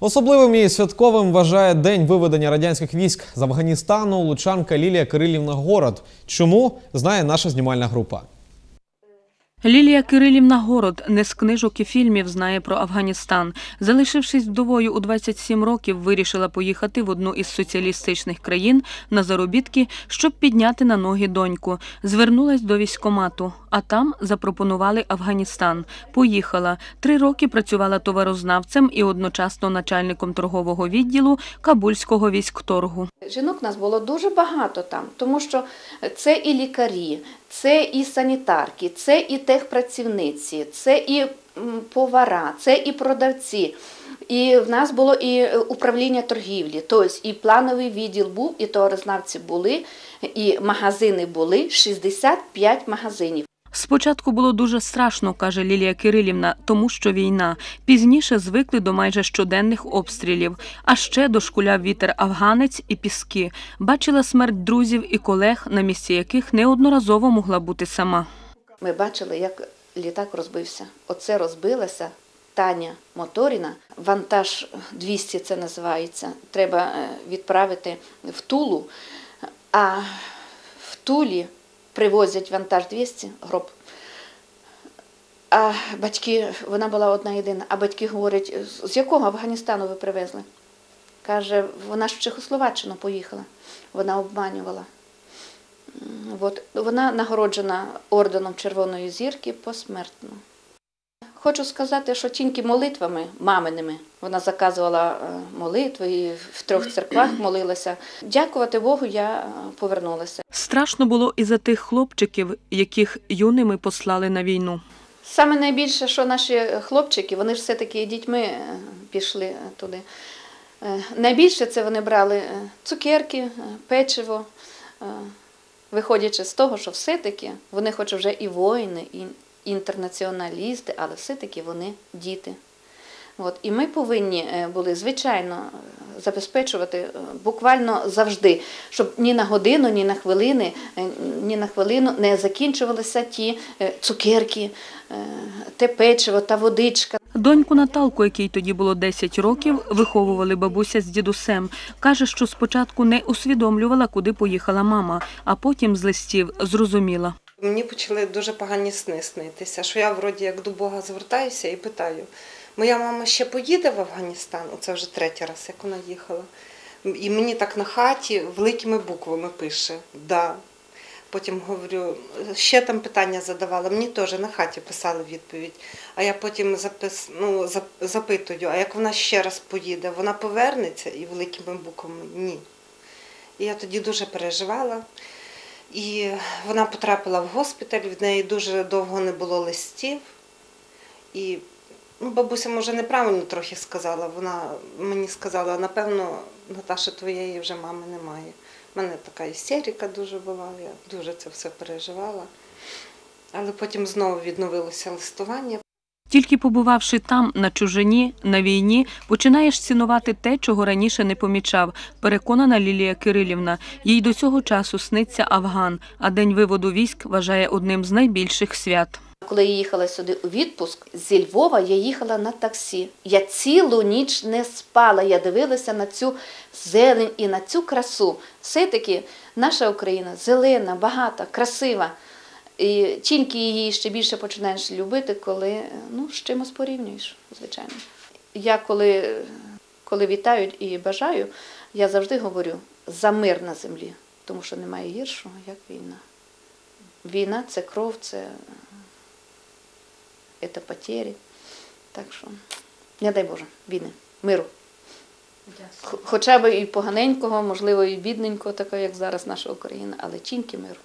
Особливим і святковим вважає день виведення радянських військ з Афганістану лучанка Лілія Кирилівна Город. Чому знає наша знімальна група? Лілія Кирилівна Город не з книжок і фільмів знає про Афганістан. Залишившись вдовою у 27 років, вирішила поїхати в одну із соціалістичних країн на заробітки, щоб підняти на ноги доньку. Звернулась до військкомату, а там запропонували Афганістан. Поїхала. Три роки працювала товарознавцем і одночасно начальником торгового відділу Кабульського військторгу. Жінок нас було дуже багато там, тому що це і лікарі, це і санітарки, це і техпрацівниці, це і повара, це і продавці. І в нас було і е, управління торгівлі, тобто і плановий відділ був, і товарознавці були, і магазини були 65 магазинів. Спочатку було дуже страшно, каже Лілія Кирилівна, тому що війна. Пізніше звикли до майже щоденних обстрілів. А ще дошкуляв вітер афганець і піски. Бачила смерть друзів і колег, на місці яких неодноразово могла бути сама. Ми бачили, як літак розбився. Оце розбилася Таня Моторіна. Вантаж 200 це називається. Треба е, відправити в Тулу. А в Тулі привозять вантаж 200 гроб. А батьки, вона була одна єдина, а батьки говорять, з якого Афганістану ви привезли? Каже, вона ж в Чехословаччину поїхала. Вона обманювала. От. Вона нагороджена орденом Червоної зірки посмертно. Хочу сказати, що тільки молитвами маминими вона заказувала е, молитви і в трьох церквах молилася. Дякувати Богу, я е, повернулася. Страшно було і за тих хлопчиків, яких юними послали на війну. Саме найбільше, що наші хлопчики, вони ж все-таки дітьми е, пішли туди. Е, Найбільше це вони брали е, цукерки, печиво, виходячи з того, що все-таки вони хоч вже і воїни, і інтернаціоналісти, але все-таки вони діти. От. І ми повинні були, звичайно, забезпечувати е, буквально завжди, щоб ні на годину, ні на хвилини, е, ні на хвилину не закінчувалися ті е, цукерки, те печиво та водичка. Доньку Наталку, якій тоді було 10 років, виховували бабуся з дідусем. Каже, що спочатку не усвідомлювала, куди поїхала мама, а потім з листів зрозуміла. Мені почали дуже погані сни снитися, що я вроді як до Бога звертаюся і питаю: моя мама ще поїде в Афганістан? Оце вже третій раз, як вона їхала. І мені так на хаті великими буквами пише да. Потім говорю, ще там питання задавала, мені теж на хаті писали відповідь. А я потім запис, ну, запитую, а як вона ще раз поїде, вона повернеться і великими буквами ні. І я тоді дуже переживала. І вона потрапила в госпіталь, від неї дуже довго не було листів. І бабуся, може, неправильно трохи сказала. Вона мені сказала, напевно, Наташа, твоєї вже мами немає. У мене така істерика дуже була, я дуже це все переживала. Але потім знову відновилося листування. Тільки побувавши там, на чужині, на війні, починаєш цінувати те, чого раніше не помічав, переконана Лілія Кирилівна. Їй до цього часу сниться Афган, а день виводу військ вважає одним з найбільших свят. Коли я їхала сюди у відпуск зі Львова, я їхала на таксі. Я цілу ніч не спала. Я дивилася на цю зелень і на цю красу. Все-таки наша Україна зелена, багата, красива. І тільки її ще більше починаєш любити, коли ну, з чимось порівнюєш, звичайно. Я коли, коли вітають і бажаю, я завжди говорю за мир на землі, тому що немає гіршого, як війна. Війна це кров, це это потери. Так що, не дай Боже, війни, миру. Хоча б і поганенького, можливо, і бідненького, такого, як зараз наша Україна, але чинки миру.